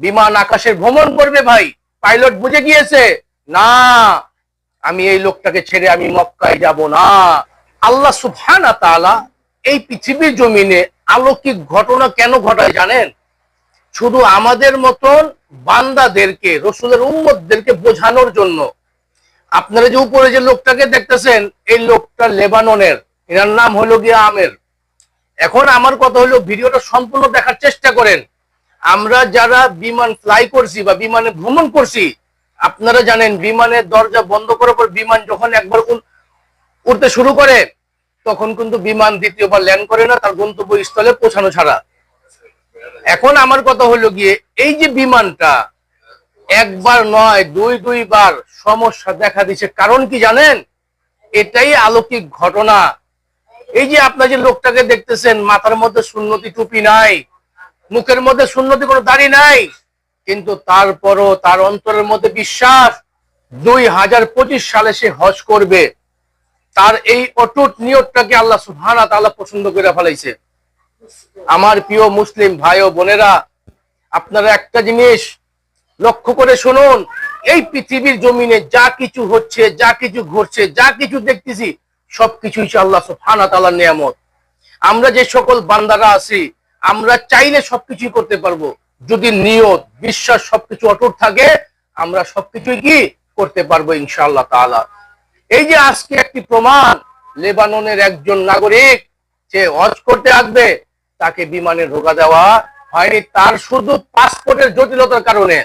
বিমান আকাশের ভ্রমণ করবে ভাই। পাইলট বুঝে গিয়েছে, না, আমি এই লোকটাকে ছেড়ে আমি মক্কায় যাব না। আল্লাহ তাআলা এই পৃথিবীর জমিনে অলৌকিক ঘটনা কেন ঘটায় জানেন? শুধু আমাদের মতন বান্দাদেরকে, রসুলের উম্মতদেরকে বোঝানোর জন্য। আপনারা যে উপরে যে লোকটাকে দেখতেছেন, এই লোকটা লেবাননের, এনার নাম হলো গিয়ে আমের। এখন আমার কথা হলো, ভিডিওটা সম্পূর্ণ দেখার চেষ্টা করেন। আমরা যারা বিমান ফ্লাই করছি বা বিমানে ভ্রমণ করছি, আপনারা জানেন বিমানের দরজা বন্ধ করার পর বিমান যখন একবার উড়তে শুরু করে, তখন কিন্তু বিমান দ্বিতীয়বার ল্যান্ড করে না, তার গন্তব্য স্থলে পৌঁছানো ছাড়া। এখন আমার কথা হলো গিয়ে, এই যে বিমানটা, একবার নয়, দুই, দুইবার সমস্যা দেখা দিচ্ছে কারণ কি জানেন? এটাই অলৌকিক ঘটনা। এই যে আপনার যে লোকটাকে দেখতেছেন, মাথার মধ্যে সুন্নতি টুপি নাই মুখের মধ্যে সুন্নতি কোনো দাড়ি নাই, কিন্তু তারপরও তার অন্তরের মধ্যে বিশ্বাস, দুই হাজার পঁচিশ সালে সে হজ করবে। তার এই অটুট নিয়তটাকে আল্লাহ সুবহানা তাআলা পছন্দ করে ফেলাইছে। আমার প্রিয় মুসলিম ভাই ও বোনেরা, আপনারা একটা জিনিস লক্ষ্য করে শুনুন, এই পৃথিবীর জমিনে যা কিছু হচ্ছে, যা কিছু ঘটছে, যা কিছু দেখতেছি, সবকিছু হচ্ছে আল্লাহ সুবহানা তাআলার নিয়ামত। আমরা যে সকল বান্দারা আছি আমরা চাইলে সবকিছুই করতে পারব। যদি নিয়ত, বিশ্বাস সবকিছু অটুট থাকে, আমরা সবকিছুই কি করতে পারব ইনশাআল্লাহ তাআলা। এই যে আজকে একটি প্রমাণ, লেবাননের একজন নাগরিক যে হজ করতে আসবে, তাকে বিমানে ঢোকা দেওয়া হয়নি, তার শুধু পাসপোর্টের জটিলতার কারণে।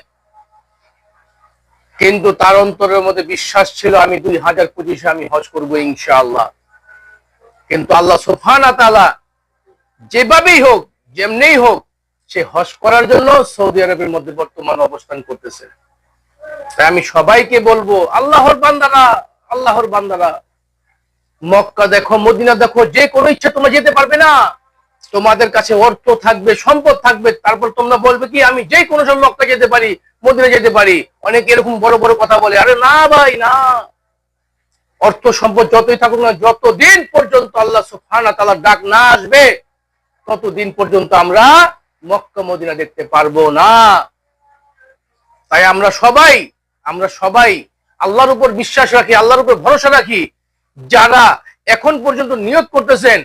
কিন্তু তার অন্তরের মধ্যে বিশ্বাস ছিল, আমি দুই হাজার পঁচিশে আমি হজ করব ইনশাআল্লাহ। কিন্তু আল্লাহ সুফানা তালা যেভাবেই হোক যেমনেই হোক, সে হজ করার জন্য সৌদি আরবের মধ্যে বর্তমান অবস্থান করতেছে। তাই আমি সবাইকে বলব, আল্লাহর বান্দারা আল্লাহর বান্দারা, মক্কা দেখো, মদিনা দেখো, যে কোনো ইচ্ছা তোমরা যেতে পারবে না। তোমাদের কাছে অর্থ থাকবে, সম্পদ থাকবে, তারপর তোমরা বলবে কি, আমি যে কোনো সময় মক্কা যেতে পারি, মদিনা যেতে পারি। অনেকে এরকম বড় বড় কথা বলে, আরে না ভাই, না। অর্থ, সম্পদ যতই থাকুক না, যতদিন পর্যন্ত আল্লাহ সুফানা তালার ডাক না আসবে ততদিন পর্যন্ত আমরা মক্কা, মদিনা দেখতে পারব না। তাই আমরা সবাই আমরা সবাই আল্লাহর উপর বিশ্বাস রাখি, আল্লাহর উপর ভরসা রাখি। যারা এখন পর্যন্ত নিয়োগ করতেছেন,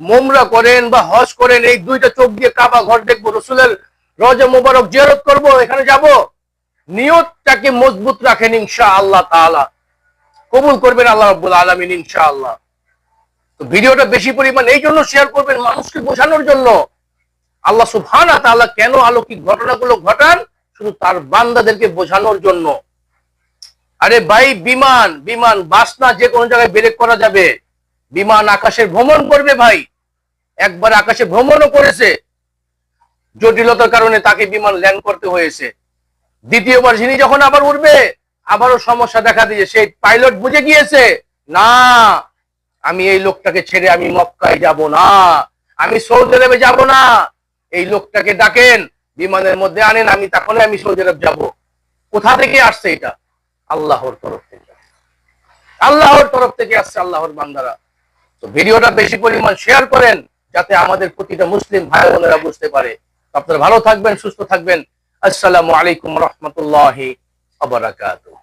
মোমরা করেন বা হজ করেন, এই দুইটা চোখ দিয়ে কাবা ঘর দেখব, রসুলের রজা মোবারক জিয়ারত করব, এখানে যাব। নিয়তটাকে মজবুত রাখেন ইনশা আল্লাহ তাআলা। কবুল করবেন আল্লাহ রাব্বুল আলামিন ইনশাআল্লাহ। তো ভিডিওটা বেশি পরিমাণ এই জন্য শেয়ার করবেন মানুষকে বোঝানোর জন্য। আল্লাহ ওয়া তাআলা কেন অলৌকিক ঘটনাগুলো ঘটান? শুধু তার বান্দাদেরকে বোঝানোর জন্য। আরে ভাই, বিমান বিমান, বাস না, যে কোনো জায়গায় ব্রেক করা যাবে। বিমান আকাশে ভ্রমণ করবে ভাই। একবার আকাশে ভ্রমণও করেছে। জটিলতার কারণে তাকে বিমান ল্যান্ড করতে হয়েছে। দ্বিতীয়বার যিনি যখন আবার উঠবে, আবারও সমস্যা দেখা দিয়েছে। সেই পাইলট বুঝে গিয়েছে, না আমি এই লোকটাকে ছেড়ে আমি মক্কায় যাব না। আমি সৌদি আরবে যাব না। এই লোকটাকে ডাকেন, বিমানের মধ্যে আনেন, আমি তখন আমি সৌদি আরব যাব। কোথা থেকে আসছে এটা? আল্লাহর তরফ থেকে। আল্লাহর তরফ থেকে আসছে আল্লাহর বান্দারা। তো ভিডিওটা বেশি পরিমাণ শেয়ার করেন, যাতে আমাদের প্রতিটা মুসলিম ভাই বোনেরা বুঝতে পারে। আপনারা ভালো থাকবেন, সুস্থ থাকবেন। আসসালামু আলাইকুম রহমতুল্লাহ আবরাকাতুহ